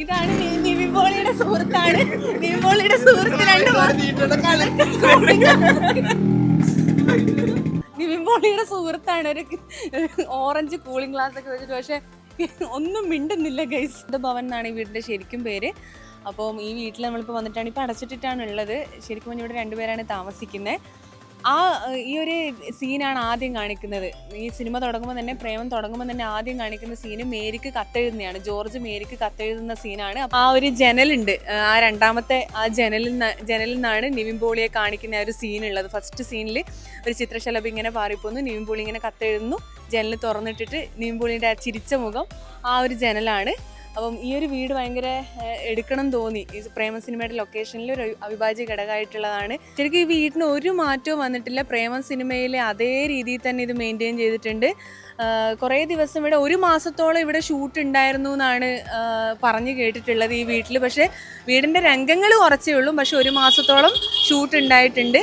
ഇതാണ് സുഹൃത്താണ്. സുഹൃത്ത് രണ്ട് സുഹൃത്താണ്. ഒരു ഓറഞ്ച് കൂളിംഗ് ഗ്ലാസ് ഒക്കെ വെച്ചിട്ട് പക്ഷെ ഒന്നും മിണ്ടുന്നില്ല ഗൈസ് ഇത് ഭവൻ എന്നാണ് ഈ വീടിന്റെ ശരിക്കും പേര്. അപ്പം ഈ വീട്ടിൽ നമ്മളിപ്പോൾ വന്നിട്ടാണ് ഇപ്പോൾ അടച്ചിട്ടിട്ടാണ് ഉള്ളത്. ശരിക്കും ഇവിടെ രണ്ടുപേരാണ് താമസിക്കുന്നത് ആ ഈ ഒരു സീനാണ് ആദ്യം കാണിക്കുന്നത്. ഈ സിനിമ തുടങ്ങുമ്പോൾ തന്നെ പ്രേമം തുടങ്ങുമ്പോൾ തന്നെ ആദ്യം കാണിക്കുന്ന സീന് മേരിക്ക് കത്തെഴുതുന്നതാണ് ജോർജ് മേരിക്ക് കത്തെഴുതുന്ന സീനാണ്. ആ ഒരു ജനലുണ്ട്. ആ രണ്ടാമത്തെ ആ ജനലിൽ ജനലിൽ നിന്നാണ് നിവിൻ പോളിയെ കാണിക്കുന്ന ഒരു സീനുള്ളത്. ഫസ്റ്റ് സീനിൽ ഒരു ചിത്രശലഭം ഇങ്ങനെ പാറിപ്പോന്നു. നിവിൻ പോളി ഇങ്ങനെ കത്തെഴുതുന്നു. ജനൽ തുറന്നിട്ടിട്ട് നിവിൻ പോളിയുടെ ആ ചിരിച്ച മുഖം ആ ഒരു ജനലാണ്. അപ്പം ഈ ഒരു വീട് ഭയങ്കര എടുക്കണം തോന്നി. ഈ പ്രേമ സിനിമയുടെ ലൊക്കേഷനിൽ ഒരു അവിഭാജ്യ ഘടകമായിട്ടുള്ളതാണ്. ശരിക്കും ഈ വീടിന് ഒരു മാറ്റവും വന്നിട്ടില്ല. പ്രേമ സിനിമയിലെ അതേ രീതിയിൽ തന്നെ ഇത് മെയിന്റെയിൻ ചെയ്തിട്ടുണ്ട്. കുറേ ദിവസം ഇവിടെ ഒരു മാസത്തോളം ഇവിടെ ഷൂട്ട് ഉണ്ടായിരുന്നു എന്നാണ് പറഞ്ഞു കേട്ടിട്ടുള്ളത് ഈ വീട്ടിൽ പക്ഷേ വീടിന്റെ രംഗങ്ങൾ കുറച്ചേ ഉള്ളൂ. പക്ഷെ ഒരു മാസത്തോളം ഷൂട്ട് ഉണ്ടായിട്ടുണ്ട്.